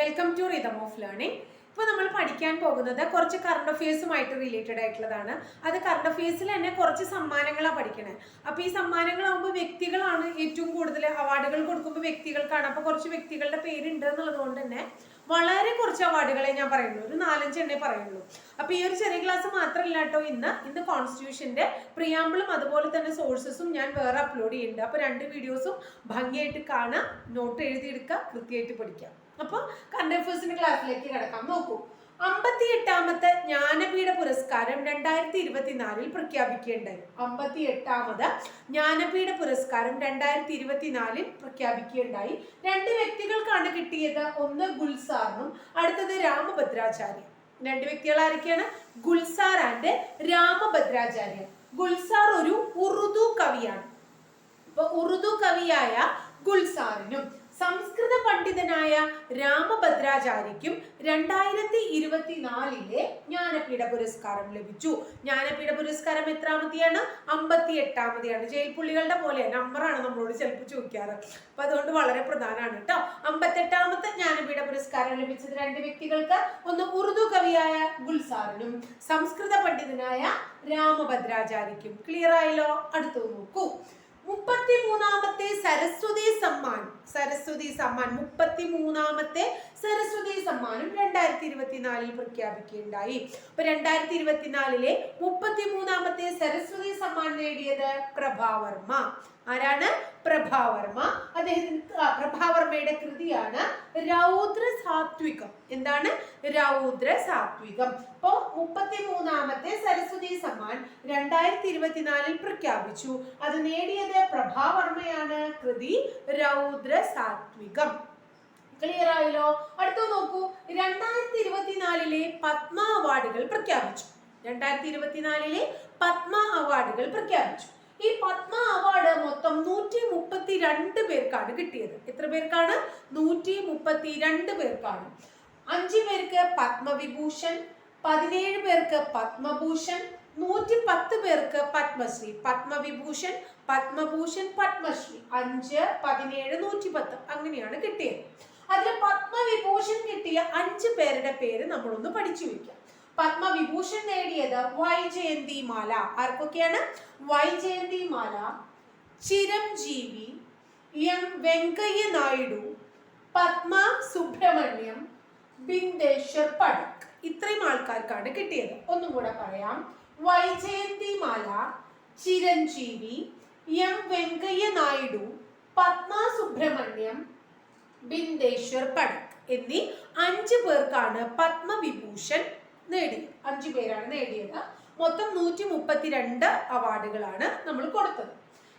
Welcome to rhythm of learning ഇപ്പോൾ നമ്മൾ പഠിക്കാൻ പോകുന്നത് കുറച്ച് കറണ്ട് അഫയേഴ്സുമായിട്ട് റിലേറ്റഡ് ആയിട്ടുള്ളതാണ്. അത് കറണ്ട് അഫയേഴ്സിൽ തന്നെ കുറച്ച് സമ്മാനങ്ങളാണ് പഠിക്കണേ. അപ്പോൾ ഈ സമ്മാനങ്ങളാകുമ്പോൾ വ്യക്തികളാണ് ഏറ്റവും കൂടുതൽ അവാർഡുകൾ കൊടുക്കുമ്പോൾ വ്യക്തികൾക്കാണ്. അപ്പോൾ കുറച്ച് വ്യക്തികളുടെ പേരുണ്ട് എന്നുള്ളത് കൊണ്ട് തന്നെ വളരെ കുറച്ച് അവാർഡുകളെ ഞാൻ പറയുള്ളൂ ഒരു നാലഞ്ച് എണ്ണേ പറയുള്ളൂ അപ്പോൾ ഈ ഒരു ചെറിയ ക്ലാസ് മാത്രമല്ല കേട്ടോ ഇന്ന്. ഇന്ന് കോൺസ്റ്റിറ്റ്യൂഷന്റെ പ്രിയാമ്പിളും അതുപോലെ തന്നെ സോഴ്സസും ഞാൻ വേറെ അപ്ലോഡ് ചെയ്യുന്നുണ്ട്. അപ്പോൾ രണ്ട് വീഡിയോസും ഭംഗിയായിട്ട് കാണാം നോട്ട് എഴുതിയെടുക്കുക കൃത്യമായിട്ട് പഠിക്കാം അപ്പോൾ കറണ്ട് ക്ലാസ്സിലേക്ക് കിടക്കാം. നോക്കൂ. അമ്പത്തി എട്ടാമത്തെ ജ്ഞാനപീഠ പുരസ്കാരം രണ്ടായിരത്തി ഇരുപത്തിനാലിൽ പ്രഖ്യാപിക്കേണ്ടത് അമ്പത്തി എട്ടാമത് ജ്ഞാനപീഠ പുരസ്കാരം രണ്ടായിരത്തി ഇരുപത്തിനാലിൽ പ്രഖ്യാപിക്കുകയുണ്ടായി. രണ്ട് വ്യക്തികൾക്കാണ് കിട്ടിയത്. ഒന്ന് ഗുൽസാറിനും അടുത്തത് രാമഭദ്രാചാര്യ രണ്ട് വ്യക്തികൾ ആരൊക്കെയാണ്? ഗുൽസാർ ആൻഡ് രാമഭദ്രാചാര്യ ഗുൽസാർ ഒരു ഉറുദു കവിയാണ്. അപ്പൊ ഉറുദു കവിയായ ഗുൽസാറിനും സംസ്കൃത പണ്ഡിതനായ രാമഭദ്രാചാര്യയ്ക്കും രണ്ടായിരത്തി ഇരുപത്തിനാലിലെ ജ്ഞാനപീഠ പുരസ്കാരം ലഭിച്ചു. ജ്ഞാനപീഠ പുരസ്കാരം എത്രാമത്തെയാണ്? അമ്പത്തി എട്ടാമതെയാണ് ജയിൽ പുള്ളികളുടെ പോലെ നമ്പറാണ് നമ്മളോട് ചിലപ്പോൾ ചോദിക്കാറ്. അപ്പൊ അതുകൊണ്ട് വളരെ പ്രധാനമാണ് കേട്ടോ. അമ്പത്തെട്ടാമത്തെ ജ്ഞാനപീഠ പുരസ്കാരം ലഭിച്ചത് രണ്ട് വ്യക്തികൾക്ക്. ഒന്ന് ഉറുദു കവിയായ ഗുൽസാറിനും സംസ്കൃത പണ്ഡിതനായ രാമഭദ്രാചാര്യയ്ക്കും. ക്ലിയർ ആയല്ലോ? അടുത്തു നോക്കൂ. മുപ്പത്തി മൂന്നാമത്തെ സരസ്വതി സമ്മാൻ. സരസ്വതി സമ്മാൻ മുപ്പത്തി മൂന്നാമത്തെ സരസ്വതി സമ്മാനം രണ്ടായിരത്തി ഇരുപത്തിനാലിൽ പ്രഖ്യാപിക്കുകയുണ്ടായി. അപ്പൊ രണ്ടായിരത്തി ഇരുപത്തിനാലിലെ മുപ്പത്തി മൂന്നാമത്തെ സരസ്വതി സമ്മാൻ നേടിയത് പ്രഭാവർമ്മ. ആരാണ്? പ്രഭാവർമ്മ. അദ്ദേഹത്തിന് പ്രഭാവർമ്മയുടെ കൃതിയാണ് രൗദ്ര സാത്വികം. എന്താണ്? രൗദ്ര സാത്വികം. അപ്പോ മുപ്പത്തി മൂന്നാമത്തെ സരസ്വതി സമ്മാൻ രണ്ടായിരത്തി ഇരുപത്തിനാലിൽ പ്രഖ്യാപിച്ചു. അത് നേടിയത് പ്രഭാവർമ്മയാണ്. കൃതി രൗദ്ര സാത്വികം. ക്ലിയർ ആയല്ലോ? അടുത്ത നോക്കൂ. രണ്ടായിരത്തി ഇരുപത്തിനാലിലെ പത്മ അവാർഡുകൾ പ്രഖ്യാപിച്ചു. രണ്ടായിരത്തി ഇരുപത്തിനാലിലെ പത്മ അവാർഡുകൾ പ്രഖ്യാപിച്ചു. ഈ പത്മ അവാർഡ് മൊത്തം നൂറ്റി മുപ്പത്തി രണ്ട് പേർക്കാണ് കിട്ടിയത്. എത്ര പേർക്കാണ്? നൂറ്റി മുപ്പത്തി രണ്ട് പേർക്കാണ്. അഞ്ച് പേർക്ക് പത്മവിഭൂഷൺ പതിനേഴ് പേർക്ക് പത്മഭൂഷൺ നൂറ്റി പത്ത് പേർക്ക് പത്മശ്രീ. പത്മവിഭൂഷൺ പത്മഭൂഷൺ പത്മശ്രീ. അഞ്ച് പതിനേഴ് നൂറ്റി പത്ത് അങ്ങനെയാണ് കിട്ടിയത്. അതിൽ പത്മവിഭൂഷൺ കിട്ടിയ അഞ്ച് പേരുടെ പേര് നമ്മളൊന്ന് പഠിച്ചു വെക്കാം. പത്മവിഭൂഷൺ നേടിയത് വൈജയന്തി മാല ആർക്കൊക്കെയാണ്? വൈജയന്തി മാല ചിരഞ്ജീവി എം വെങ്കയ്യ നായിഡു പത്മ സുബ്രഹ്മണ്യം ബിന്ദേശ്വർ പടക് ഇത്രയും ആൾക്കാർക്കാണ് കിട്ടിയത്. ഒന്നും കൂടെ പറയാം. വൈജയന്തി മാല ചിരഞ്ജീവി എം വെങ്കയ്യ നായിഡു പത്മ സുബ്രഹ്മണ്യം ബിന്ദേശ്വർ പടക് എന്നീ അഞ്ച് പേർക്കാണ് പത്മവിഭൂഷൺ നേടിയത് അഞ്ചു പേരാണ് നേടിയത്. മൊത്തം നൂറ്റി മുപ്പത്തിരണ്ട് അവാർഡുകളാണ് നമ്മൾ കൊടുത്തത്.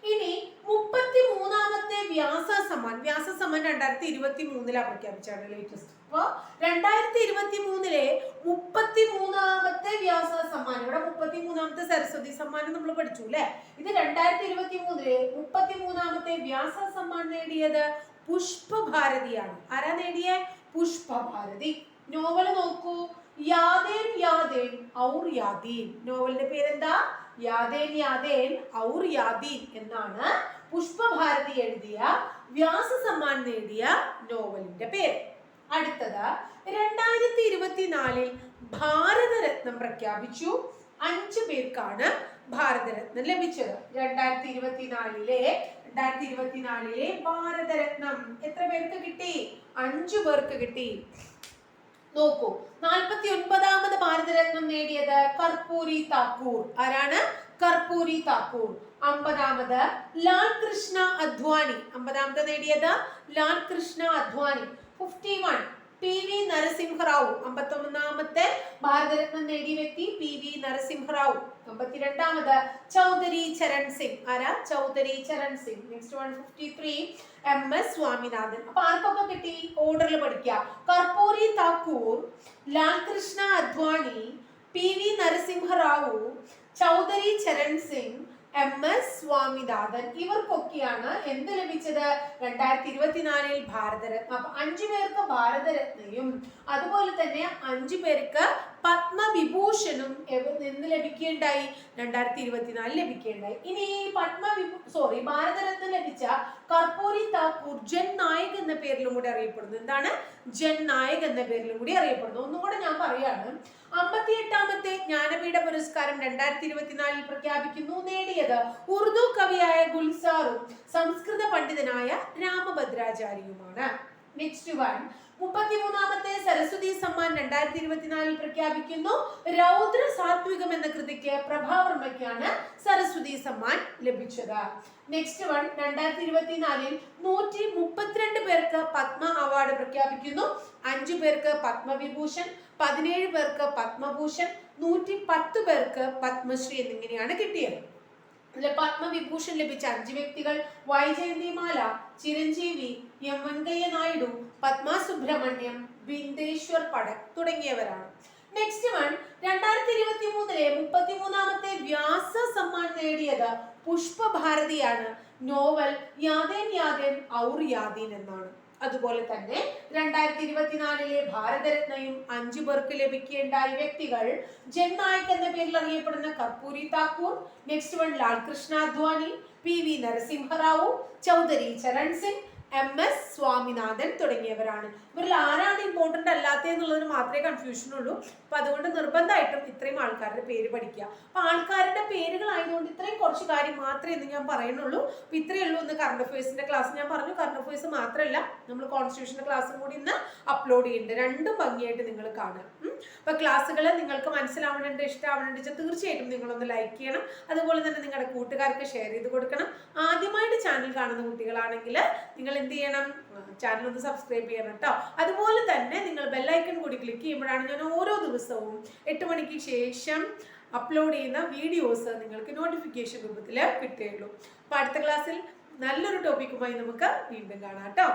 ഇനി മുപ്പത്തി മൂന്നാമത്തെ വ്യാസ സമ്മാൻ. വ്യാസ സമ്മാൻ രണ്ടായിരത്തി ഇരുപത്തി മൂന്നിലാണ് പ്രഖ്യാപിച്ചാണ് ലേറ്റസ്റ്റ് അപ്പൊ രണ്ടായിരത്തി ഇരുപത്തി മൂന്നിലെ മുപ്പത്തി മൂന്നാമത്തെ വ്യാസ സമ്മാനം ഇവിടെ മുപ്പത്തി മൂന്നാമത്തെ സരസ്വതി സമ്മാനം നമ്മൾ പഠിച്ചു അല്ലെ? ഇത് രണ്ടായിരത്തി ഇരുപത്തി മൂന്നിലെ മുപ്പത്തി മൂന്നാമത്തെ വ്യാസ സമ്മാൻ നേടിയത് പുഷ്പഭാരതിയാണ്. ആരാ നേടിയ? പുഷ്പഭാരതി. നോവൽ നോക്കൂ. യാദേൻ യാദേൻ ഔർ യാദീൻ നോവലിന്റെ പേരെന്താ? യാതേൻ യാദേൻ ഔർ യാദീൻ എന്നാണ് പുഷ്പഭാരതി എഴുതിയ വ്യാസ സമ്മാൻ നേടിയ നോവലിന്റെ പേര്. അടുത്തത് രണ്ടായിരത്തി ഇരുപത്തിനാലിൽ ഭാരതരത്നം പ്രഖ്യാപിച്ചു. അഞ്ചു പേർക്കാണ് ഭാരതരത്നം ലഭിച്ചത്. രണ്ടായിരത്തി ഇരുപത്തിനാലിലെ രണ്ടായിരത്തി ഇരുപത്തിനാലിലെ ഭാരതരത്നം എത്ര പേർക്ക് കിട്ടി? അഞ്ചു പേർക്ക് കിട്ടി. നോക്കൂ. നാൽപ്പത്തി ഒൻപതാമത് ഭാരതരത്നം നേടിയത് കർപ്പൂരി താക്കൂർ. ആരാണ്? കർപ്പൂരി താക്കൂർ. അമ്പതാമത് ലാൽ കൃഷ്ണ അദ്വാനി. അമ്പതാമത് നേടിയത് Lal Krishna Advani. Fifty one P V Narasimha Rao. അമ്പത്തൊന്നാമത്തെ ഭാരതരത്നം നേടിയ വ്യക്തി പി വി നരസിംഹറാവു. അമ്പത്തിരണ്ടാമത് ചൗധരി ചരൺ സിംഗ്. ആരാ? Chaudhary Charan Singh. Next one fifty three M S Swaminathan. അപ്പൊ ആർക്കൊക്കെ കിട്ടി? ഓർഡറിൽ പഠിക്കുക Karpoori Thakur Lalkrishna Advani P V Narasimha Rao Chaudhary Charan Singh M S Swaminathan ഇവർക്കൊക്കെയാണ് എന്ത് ലഭിച്ചത്? രണ്ടായിരത്തി ഇരുപത്തിനാലിൽ ഭാരതരത്ന. അപ്പൊ അഞ്ചു പേർക്ക് ഭാരതരത്നയും അതുപോലെ തന്നെ അഞ്ചു പേർക്ക് പത്മവിഭൂഷണും എന്ന് ലഭിക്കുകയുണ്ടായി. രണ്ടായിരത്തി ഇരുപത്തിനാലിൽ ലഭിക്കുകയുണ്ടായി. ഇനി പത്മ പത്മവിഭൂ സോറി ഭാരതരത്ന ലഭിച്ച കർപ്പൂരി താക്കൂർ ജൻ നായക് എന്ന പേരിലും കൂടി അറിയപ്പെടുന്നു. എന്താണ്? ജൻ നായക് എന്ന പേരിലും കൂടി അറിയപ്പെടുന്നു. ഒന്നും കൂടെ ഞാൻ പറയാണ്. അമ്പത്തി എട്ടാമത്തെ ജ്ഞാനപീഠ പുരസ്കാരം രണ്ടായിരത്തി ഇരുപത്തിനാലിൽ പ്രഖ്യാപിക്കുന്നു. നേടിയത് ഉറുദു കവിയായ ഗുൽസാറും സംസ്കൃത പണ്ഡിതനായ രാമഭദ്രാചാര്യയുമാണ്. നെക്സ്റ്റ് വൺ മുപ്പത്തിമൂന്നാമത്തെ സരസ്വതി സമ്മാൻ രണ്ടായിരത്തി ഇരുപത്തിനാലിൽ പ്രഖ്യാപിക്കുന്നു. രൗദ്ര സാത്വികം എന്ന കൃതിക്ക് പ്രഭാവർമ്മയ്ക്കാണ് സരസ്വതി സമ്മാൻ ലഭിച്ചത്. നെക്സ്റ്റ് വൺ രണ്ടായിരത്തി ഇരുപത്തിനാലിൽ നൂറ്റി മുപ്പത്തിരണ്ട് പേർക്ക് പത്മ അവാർഡ് പ്രഖ്യാപിക്കുന്നു. അഞ്ചു പേർക്ക് പത്മവിഭൂഷൺ പതിനേഴ് പേർക്ക് പത്മഭൂഷൺ നൂറ്റി പത്ത് പേർക്ക് പത്മശ്രീ എന്നിങ്ങനെയാണ് കിട്ടിയത്. ഇതിൽ പത്മവിഭൂഷൺ ലഭിച്ച അഞ്ച് വ്യക്തികൾ വൈജയന്തിമാല ചിരഞ്ജീവി എം വെങ്കയ്യ നായിഡു പത്മ സുബ്രഹ്മണ്യം ബിന്ദേശ്വർ പടക് തുടങ്ങിയവരാണ്. നെക്സ്റ്റ് വൺ രണ്ടായിരത്തി ഇരുപത്തി മൂന്നിലെ മുപ്പത്തിമൂന്നാമത്തെ വ്യാസ സമ്മാൻ നേടിയത് പുഷ്പഭാരതിയാണ്. നോവൽ യാദേൻ യാദേൻ ഔർ യാദീൻ എന്നാണ്. അതുപോലെ തന്നെ രണ്ടായിരത്തി ഇരുപത്തിനാലിലെ ഭാരതരത്നയും അഞ്ചു പേർക്ക് ലഭിക്കുകയുണ്ടായ വ്യക്തികൾ ജൻനായക് എന്ന പേരിൽ അറിയപ്പെടുന്ന Karpoori Thakur next one Lal Krishna Advani P V Narasimha Rao Chaudhary Charan Singh M S Swaminathan തുടങ്ങിയവരാണ്. ഇവരിൽ ആരാണ് ഇമ്പോർട്ടന്റ് അല്ലാത്തതെന്നുള്ളതിന് മാത്രമേ കൺഫ്യൂഷൻ ഉള്ളൂ. അപ്പം അതുകൊണ്ട് നിർബന്ധമായിട്ടും ഇത്രയും ആൾക്കാരുടെ പേര് പഠിക്കുക. അപ്പം ആൾക്കാരുടെ പേരുകളായതുകൊണ്ട് ഇത്രയും കുറച്ച് കാര്യം മാത്രമേ ഇന്ന് ഞാൻ പറയുന്നുള്ളൂ. അപ്പം ഇത്രയേ ഉള്ളൂ ഇന്ന് കറണ്ട് അഫയേഴ്സിന്റെ ക്ലാസ് ഞാൻ പറഞ്ഞു കറണ്ട് അഫയേഴ്സ് മാത്രമല്ല നമ്മൾ കോൺസ്റ്റിറ്റ്യൂഷന്റെ ക്ലാസ്സും കൂടി ഇന്ന് അപ്ലോഡ് ചെയ്യുന്നുണ്ട് രണ്ടും ഭംഗിയായിട്ട് നിങ്ങൾ കാണുക. ഉം. അപ്പൊ ക്ലാസ്സുകൾ നിങ്ങൾക്ക് മനസ്സിലാവണുണ്ട് ഇഷ്ടമാവണുണ്ട് വെച്ചാൽ തീർച്ചയായിട്ടും നിങ്ങളൊന്ന് ലൈക്ക് ചെയ്യണം. അതുപോലെ തന്നെ നിങ്ങളുടെ കൂട്ടുകാർക്ക് ഷെയർ ചെയ്ത് കൊടുക്കണം. ആദ്യമായിട്ട് ചാനൽ കാണുന്ന കുട്ടികളാണെങ്കിൽ നിങ്ങൾ എന്ത് ചെയ്യണം? ചാനൽ ഒന്ന് സബ്സ്ക്രൈബ് ചെയ്യണം കേട്ടോ അതുപോലെ തന്നെ നിങ്ങൾ ബെല്ലൈക്കൺ കൂടി ക്ലിക്ക് ചെയ്യുമ്പോഴാണ് ഞാൻ ഓരോ ദിവസവും എട്ട് മണിക്ക് ശേഷം അപ്ലോഡ് ചെയ്യുന്ന വീഡിയോസ് നിങ്ങൾക്ക് നോട്ടിഫിക്കേഷൻ രൂപത്തിൽ കിട്ടുകയുള്ളൂ. അപ്പോൾ അടുത്ത ക്ലാസ്സിൽ നല്ലൊരു ടോപ്പിക്കുമായി നമുക്ക് വീണ്ടും കാണാം കേട്ടോ